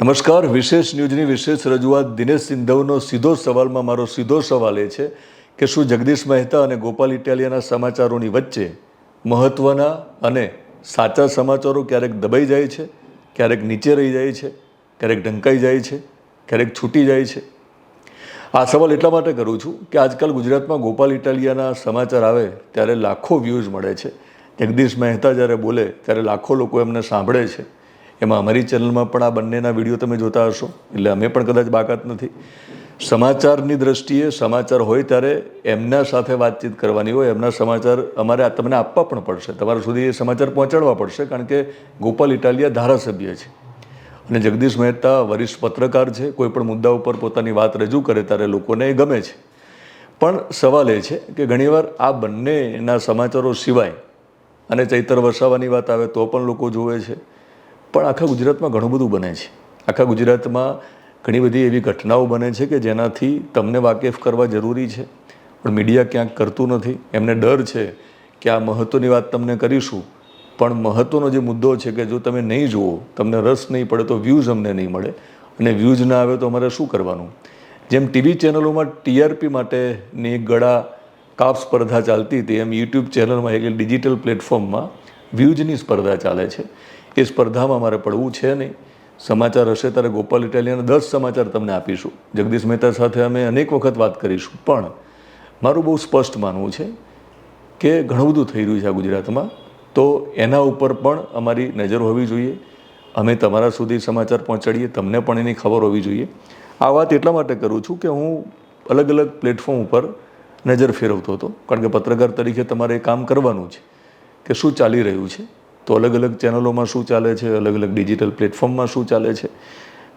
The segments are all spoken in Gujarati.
નમસ્કાર. વિશેષ ન્યૂઝની વિશેષ રજૂઆત દિનેશ સિંધવનો સીધો સવાલમાં મારો સીધો સવાલ એ છે કે શું જગદીશ મહેતા અને ગોપાલ ઇટાલિયાના સમાચારોની વચ્ચે મહત્ત્વના અને સાચા સમાચારો ક્યારેક દબાઈ જાય છે, ક્યારેક નીચે રહી જાય છે, ક્યારેક ઢંકાઈ જાય છે, ક્યારેક છૂટી જાય છે? આ સવાલ એટલા માટે કરું છું કે આજકાલ ગુજરાતમાં ગોપાલ ઇટાલિયાના સમાચાર આવે ત્યારે લાખો વ્યૂઝ મળે છે. જગદીશ મહેતા જ્યારે બોલે ત્યારે લાખો લોકો એમને સાંભળે છે. એમાં અમારી ચેનલમાં પણ આ બંનેના વીડિયો તમે જોતા હશો. એટલે અમે પણ કદાચ બાકાત નથી. સમાચારની દ્રષ્ટિએ સમાચાર હોય ત્યારે એમના સાથે વાતચીત કરવાની હોય, એમના સમાચાર અમારે તમને આપવા પણ પડશે. તમારા સુધી એ સમાચાર પહોંચાડવા પડશે, કારણ કે ગોપાલ ઇટાલિયા ધારાસભ્ય છે. અને જગદીશ મહેતા વરિષ્ઠ પત્રકાર છે. કોઈ પણ મુદ્દા ઉપર પોતાની વાત રજૂ કરે ત્યારે લોકોને એ ગમે છે. પણ સવાલ એ છે કે ઘણીવાર આ બંનેના સમાચારો સિવાય અને ચૈતર વસાવાની વાત આવે તો પણ લોકો જુએ છે. પણ આખા ગુજરાતમાં ઘણું બધું બને છે. આખા ગુજરાતમાં ઘણી બધી એવી ઘટનાઓ બને છે કે જેનાથી તમને વાકેફ કરવા જરૂરી છે. પણ મીડિયા ક્યાંક કરતું નથી. એમને ડર છે કે આ મહત્ત્વની વાત તમને કરીશું. પણ મહત્ત્વનો જે મુદ્દો છે કે જો તમે નહીં જુઓ, તમને રસ નહીં પડે તો વ્યૂઝ અમને નહીં મળે. અને વ્યૂઝ ના આવે તો અમારે શું કરવાનું? જેમ ટીવી ચેનલોમાં ટીઆરપી માટેની ગળા કાપ સ્પર્ધા ચાલતી હતી, એમ યુટ્યુબ ચેનલમાં એક ડિજિટલ પ્લેટફોર્મમાં વ્યૂઝની સ્પર્ધા ચાલે છે. એ સ્પર્ધામાં મારે પડવું છે નહીં. સમાચાર હશે ત્યારે ગોપાલ ઇટાલિયાના દસ સમાચાર તમને આપીશું. જગદીશ મહેતા સાથે અમે અનેક વખત વાત કરીશું. પણ મારું બહુ સ્પષ્ટ માનવું છે કે ઘણું બધું થઈ રહ્યું છે આ ગુજરાતમાં. તો એના ઉપર પણ અમારી નજર હોવી જોઈએ. અમે તમારા સુધી સમાચાર પહોંચાડીએ, તમને પણ એની ખબર હોવી જોઈએ. આ વાત એટલા માટે કરું છું કે હું અલગ અલગ પ્લેટફોર્મ ઉપર નજર ફેરવતો હતો. કારણ કે પત્રકાર તરીકે તમારે એ કામ કરવાનું છે કે શું ચાલી રહ્યું છે. તો અલગ અલગ ચેનલોમાં શું ચાલે છે, અલગ અલગ ડિજિટલ પ્લેટફોર્મમાં શું ચાલે છે.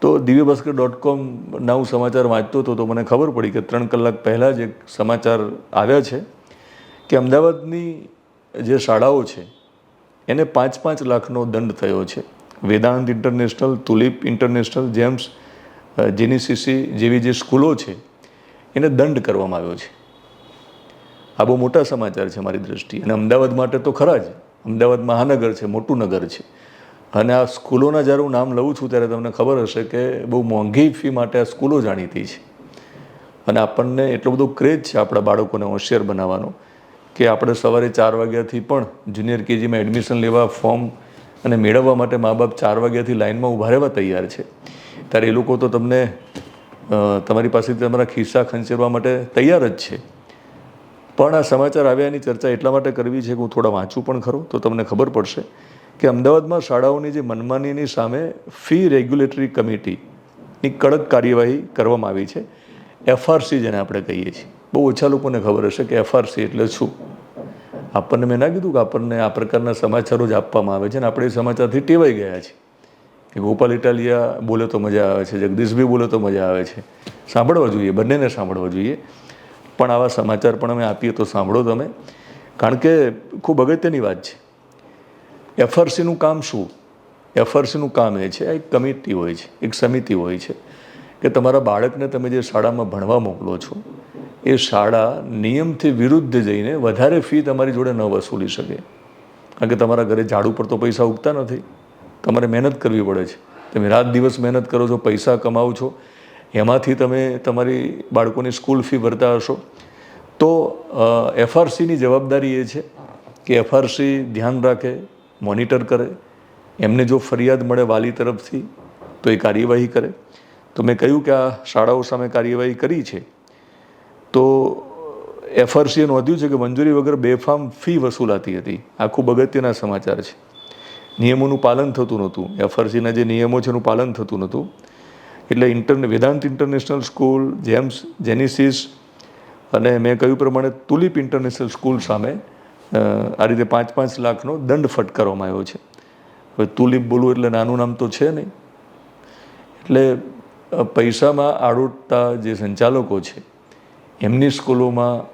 તો દિવ્ય ભાસ્કર ડોટ કોમ ના હું સમાચાર વાંચતો હતો તો મને ખબર પડી કે ત્રણ કલાક પહેલાં જ સમાચાર આવ્યા છે કે અમદાવાદની જે શાળાઓ છે, એને પાંચ પાંચ લાખનો દંડ થયો છે. Vedant International, Tulip International, Gems Genesis જેવી જે સ્કૂલો છે, એને દંડ કરવામાં આવ્યો છે. આ બહુ મોટા સમાચાર છે મારી દૃષ્ટિએ અને અમદાવાદ માટે તો ખરા જ. અમદાવાદ મહાનગર છે, મોટું નગર છે. અને આ સ્કૂલોના જ્યારે હું નામ લઉં છું, ત્યારે તમને ખબર હશે કે બહુ મોંઘી ફી માટે આ સ્કૂલો જાણીતી છે. અને આપણને એટલો બધો ક્રેઝ છે આપણા બાળકોને હોશિયાર બનાવવાનો, કે આપણે સવારે ચાર વાગ્યાથી પણ જુનિયર કેજીમાં એડમિશન લેવા ફોર્મ અને મેળવવા માટે મા બાપ ચાર વાગ્યાથી લાઇનમાં ઊભા રહેવા તૈયાર છે. ત્યારે એ લોકો તો તમને તમારી પાસેથી તમારા ખિસ્સા ખંચેરવા માટે તૈયાર જ છે. પણ આ સમાચાર આવ્યાની ચર્ચા એટલા માટે કરવી છે કે હું થોડા વાંચું પણ ખરો, તો તમને ખબર પડશે કે અમદાવાદમાં શાળાઓની જે મનમાનીની સામે ફી રેગ્યુલેટરી કમિટીની કડક કાર્યવાહી કરવામાં આવી છે. એફઆરસી જેને આપણે કહીએ છીએ. બહુ ઓછા લોકોને ખબર હશે કે એફઆરસી એટલે શું? આપણને મેં ના કીધું કે આપણને આ પ્રકારના સમાચારો જ આપવામાં આવે છે અને આપણે એ સમાચારથી ટેવાઈ ગયા છીએ. કે ગોપાલ ઇટાલિયા બોલે તો મજા આવે છે, જગદીશભાઈ બોલે તો મજા આવે છે. સાંભળવા જોઈએ, બંનેને સાંભળવા જોઈએ. પણ આવા સમાચાર પણ અમે આપીએ તો સાંભળો તમે. કારણ કે ખૂબ અગત્યની વાત છે. એફઆરસીનું કામ શું? એફઆરસીનું કામ એ છે એક કમિટી હોય છે, એક સમિતિ હોય છે કે તમારા બાળકને તમે જે શાળામાં ભણવા મોકલો છો, એ શાળા નિયમથી વિરુદ્ધ જઈને વધારે ફી તમારી જોડે ન વસૂલી શકે. કારણ કે તમારા ઘરે ઝાડુ પર તો પૈસા ઉગતા નથી. તમારે મહેનત કરવી પડે છે. તમે રાત દિવસ મહેનત કરો છો, પૈસા કમાવો છો એમાંથી તમે તમારી બાળકોની સ્કૂલ ફી ભરતા હશો. તો એફઆરસીની જવાબદારી એ છે કે એફઆરસી ધ્યાન રાખે મોનિટર કરે. એમને જો ફરિયાદ મળે વાલી તરફથી, તો એ કાર્યવાહી કરે. તો મેં કહ્યું કે આ શાળાઓ સામે કાર્યવાહી કરી છે. તો એફઆરસીએ નોંધ્યું છે કે મંજૂરી વગર બેફામ ફી વસૂલાતી હતી. આ ખૂબ અગત્યના સમાચાર છે. નિયમોનું પાલન થતું નહોતું. એફઆરસીના જે નિયમો છે એનું પાલન થતું નહોતું. એટલે ઇન્ટરને Vedant International school Gems, Genesis અને મેં કહ્યું પ્રમાણે તુલિપ ઇન્ટરનેશનલ સ્કૂલ સામે આ રીતે પાંચ પાંચ લાખનો દંડ ફટકારવામાં આવ્યો છે. હવે તુલિપ બોલવું એટલે નાનું નામ તો છે નહીં. એટલે પૈસામાં આડોટતા જે સંચાલકો છે, એમની સ્કૂલોમાં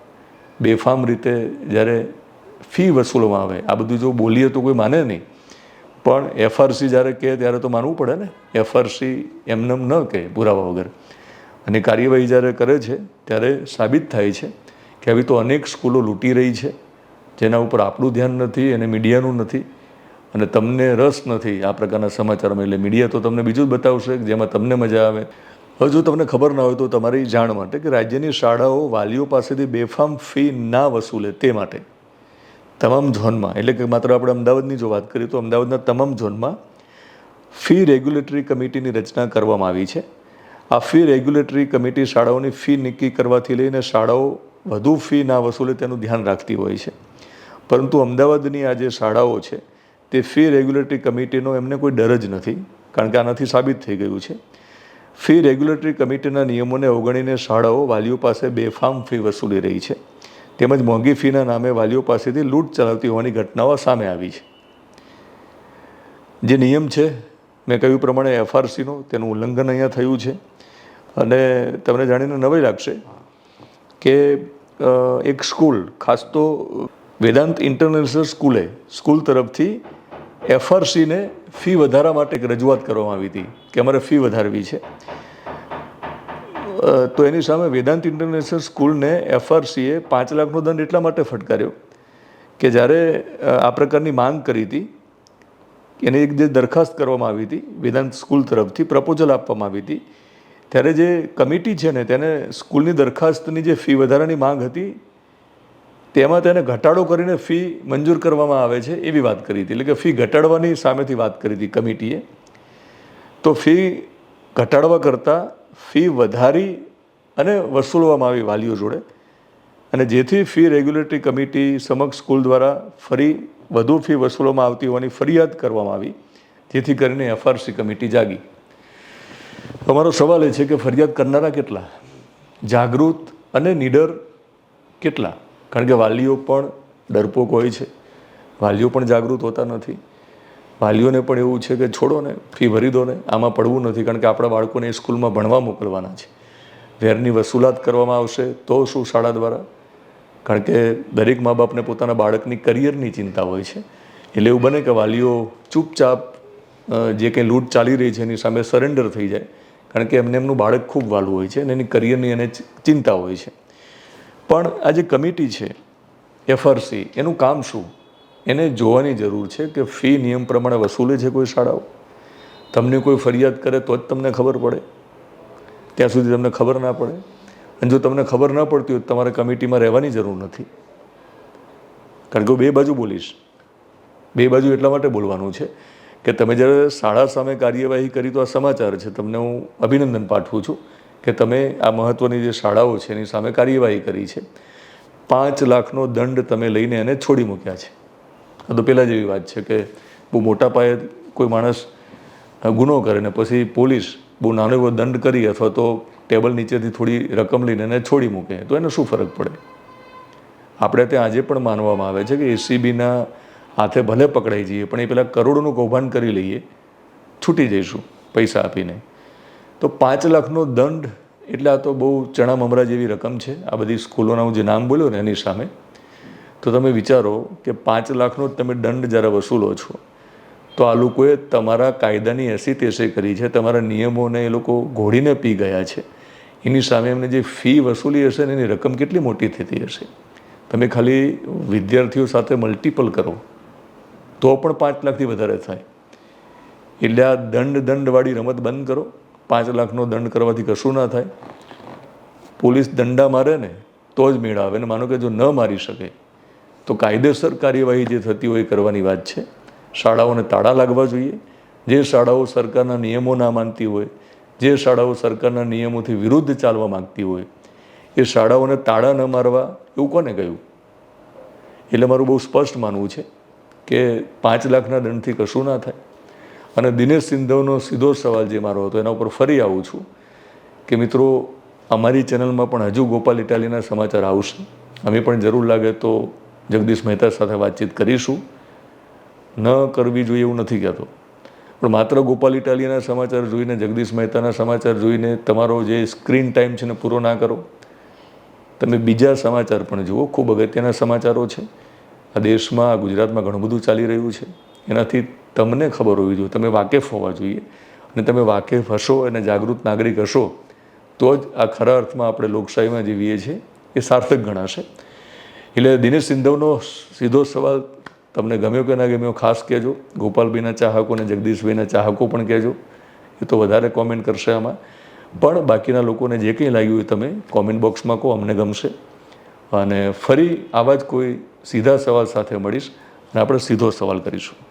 બેફામ રીતે જ્યારે ફી વસૂલવામાં આવે, આ બધું જો બોલીએ તો કોઈ માને નહીં. પણ એફઆરસી જ્યારે કહે ત્યારે તો માનવું પડે ને? એફઆરસી એમનેમ ન કહે પુરાવા વગર. અને કાર્યવાહી જ્યારે કરે છે, ત્યારે સાબિત થાય છે કે આવી તો અનેક સ્કૂલો લૂંટી રહી છે, જેના ઉપર આપણું ધ્યાન નથી અને મીડિયાનું નથી. અને તમને રસ નથી આ પ્રકારના સમાચારમાં, એટલે મીડિયા તો તમને બીજું જ બતાવશે જેમાં તમને મજા આવે. હવે જો તમને ખબર ના હોય તો તમારી જાણ માટે કે રાજ્યની શાળાઓ વાલીઓ પાસેથી બેફામ ફી ના વસૂલે તે માટે. તમામ ઝોનમાં, એટલે કે માત્ર આપણે અમદાવાદની જો વાત કરીએ તો અમદાવાદના તમામ ઝોનમાં ફી રેગ્યુલેટરી કમિટીની રચના કરવામાં આવી છે. આ ફી રેગ્યુલેટરી કમિટી શાળાઓની ફી નક્કી કરવાથી લઈને શાળાઓ વધુ ફી ના વસૂલે તેનું ધ્યાન રાખતી હોય છે. પરંતુ અમદાવાદની આ જે શાળાઓ છે, તે ફી રેગ્યુલેટરી કમિટીનો એમને કોઈ ડર જ નથી, કારણ કે આનાથી સાબિત થઈ ગયું છે. ફી રેગ્યુલેટરી કમિટીના નિયમોને અવગણીને શાળાઓ વાલીઓ પાસે બેફામ ફી વસૂલી રહી છે. તેમજ મોંઘી ફીના નામે વાલીઓ પાસેથી લૂંટ ચલાવતી હોવાની ઘટનાઓ સામે આવી છે. જે નિયમ છે, મેં કહ્યું પ્રમાણે એફઆરસીનો, તેનું ઉલ્લંઘન અહીંયા થયું છે. અને તમને જાણીને નવાઈ લાગશે કે એક સ્કૂલ, ખાસ તો વેદાંત ઇન્ટરનેશનલ સ્કૂલે, સ્કૂલ તરફથી એફઆરસીને ફી વધારા માટે એક રજૂઆત કરવામાં આવી હતી કે અમારે ફી વધારવી છે. તો એની સામે વેદાંત ઇન્ટરનેશનલ સ્કૂલને એફઆરસીએ પાંચ લાખનો દંડ એટલા માટે ફટકાર્યો કે જ્યારે આ પ્રકારની માંગ કરી હતી, એની એક જે દરખાસ્ત કરવામાં આવી હતી, વેદાંત સ્કૂલ તરફથી પ્રપોઝલ આપવામાં આવી હતી, ત્યારે જે કમિટી છે ને, તેને સ્કૂલની દરખાસ્તની જે ફી વધારાની માંગ હતી, તેમાં તેને ઘટાડો કરીને ફી મંજૂર કરવામાં આવે છે એવી વાત કરી હતી. એટલે કે ફી ઘટાડવાની સામેથી વાત કરી હતી કમિટીએ. તો ફી ઘટાડવા કરતાં ફી વધારી અને વસૂલવામાં આવી વાલીઓ જોડે. અને જેથી ફી રેગ્યુલેટરી કમિટી સમક્ષ સ્કૂલ દ્વારા ફરી વધુ ફી વસૂલવામાં આવતી હોવાની ફરિયાદ કરવામાં આવી, જેથી કરીને એફઆરસી કમિટી જાગી. અમારો સવાલ એ છે કે ફરિયાદ કરનારા કેટલા? જાગૃત અને નીડર કેટલા? કારણ કે વાલીઓ પણ ડરપોક હોય છે. વાલીઓ પણ જાગૃત હોતા નથી. વાલીઓને પણ એવું છે કે છોડો ને, ફી ભરી દો ને, આમાં પડવું નથી, કારણ કે આપણા બાળકોને એ સ્કૂલમાં ભણવા મોકલવાના છે. વેરની વસૂલાત કરવામાં આવશે તો શું શાળા દ્વારા? કારણ કે દરેક મા બાપને પોતાના બાળકની કરિયરની ચિંતા હોય છે. એટલે એવું બને કે વાલીઓ ચૂપચાપ જે કંઈ લૂંટ ચાલી રહી છે એની સામે સરેન્ડર થઈ જાય. કારણ કે એમને એમનું બાળક ખૂબ વાલું હોય છે અને એની કરિયરની એને ચિંતા હોય છે. પણ આ જે કમિટી છે એફઆરસી એનું કામ શું? એને જોવાની જરૂર છે કે ફી નિયમ પ્રમાણે વસૂલે છે કોઈ શાળાઓ? તમને કોઈ ફરિયાદ કરે તો જ તમને ખબર પડે. ત્યાં સુધી તમને ખબર ના પડે. અને જો તમને ખબર ના પડતી હોય તો તમારે કમિટીમાં રહેવાની જરૂર નથી. કારણ કે હું બે બાજુ બોલીશ. બે બાજુ એટલા માટે બોલવાનું છે કે તમે જ્યારે શાળા સામે કાર્યવાહી કરી તો આ સમાચાર છે. તમને હું અભિનંદન પાઠવું છું કે તમે આ મહત્ત્વની જે શાળાઓ છે એની સામે કાર્યવાહી કરી છે. પાંચ લાખનો દંડ તમે લઈને એને છોડી મૂક્યા છે. આ તો પહેલાં જેવી વાત છે કે બહુ મોટા પાયે કોઈ માણસ ગુનો કરે ને પછી પોલીસ બહુ નાનો એવો દંડ કરી અથવા તો ટેબલ નીચેથી થોડી રકમ લઈને એને છોડી મૂકે, તો એને શું ફરક પડે? આપણે ત્યાં આજે પણ માનવામાં આવે છે કે એસીબીના હાથે ભલે પકડાઈ જઈએ, પણ એ પહેલાં કરોડોનું કૌભાંડ કરી લઈએ, છૂટી જઈશું પૈસા આપીને. તો પાંચ લાખનો દંડ એટલે આ તો બહુ ચણા મમરા જેવી રકમ છે. આ બધી સ્કૂલોના હું જે નામ બોલ્યો ને એની સામે તો તમે વિચારો કે પાંચ લાખનો તમે દંડ જ્યારે વસૂલો છો, તો આ લોકોએ તમારા કાયદાની એસી તેસી કરી છે, તમારા નિયમોને એ લોકો ઘોડીને પી ગયા છે. એની સામે એમને જે ફી વસૂલી હશે ને એની રકમ કેટલી મોટી થતી હશે? તમે ખાલી વિદ્યાર્થીઓ સાથે મલ્ટિપલ કરો, તો પણ પાંચ લાખથી વધારે થાય. એટલે આ દંડ દંડવાળી રમત બંધ કરો, પાંચ લાખનો દંડ કરવાથી કશું ના થાય. પોલીસ દંડા મારે ને તો જ મેળ આવે ને માનો કે જો ન મારી શકે તો કાયદેસર કાર્યવાહી જે થતી હોય એ કરવાની વાત છે. શાળાઓને તાળા લાગવા જોઈએ. જે શાળાઓ સરકારના નિયમો ના માનતી હોય, જે શાળાઓ સરકારના નિયમોથી વિરુદ્ધ ચાલવા માંગતી હોય, એ શાળાઓને તાળા ન મારવા એવું કોને કહ્યું? એટલે મારું બહુ સ્પષ્ટ માનવું છે કે પાંચ લાખના દંડથી કશું ના થાય. અને દિનેશ સિંધવનો સીધો સવાલ જે મારો હતો, એના ઉપર ફરી આવું છું કે મિત્રો, અમારી ચેનલમાં પણ હજુ ગોપાલ ઇટાલીના સમાચાર આવશે. અમે પણ જરૂર લાગે તો જગદીશ મહેતા સાથે વાતચીત કરીશું. ન કરવી જોઈએ એવું નથી કહેતો. પણ માત્ર ગોપાલ ઇટાલિયાના સમાચાર જોઈને, જગદીશ મહેતાના સમાચાર જોઈને તમારો જે સ્ક્રીન ટાઈમ છે ને પૂરો ના કરો. તમે બીજા સમાચાર પણ જુઓ. ખૂબ અગત્યના સમાચારો છે. આ દેશમાં આ ગુજરાતમાં ઘણું બધું ચાલી રહ્યું છે. એનાથી તમને ખબર હોવી જોઈએ. તમે વાકેફ હોવા જોઈએ. અને તમે વાકેફ હશો અને જાગૃત નાગરિક હશો, તો જ આ ખરા અર્થમાં આપણે લોકશાહીમાં જીવીએ છીએ. એ સાર્થક ગણાશે. એટલે દિનેશ સિંધવનો સીધો સવાલ તમને ગમ્યો કે ના ગમ્યો, ખાસ કહેજો. ગોપાલભાઈના ચાહકો અને જગદીશભાઈના ચાહકો પણ કહેજો. એ તો વધારે કોમેન્ટ કરશે આમાં. પણ બાકીના લોકોને જે કંઈ લાગ્યું એ તમે કોમેન્ટ બોક્સમાં કહો, અમને ગમશે. અને ફરી આવા જ કોઈ સીધા સવાલ સાથે મળીશ અને આપણે સીધો સવાલ કરીશું.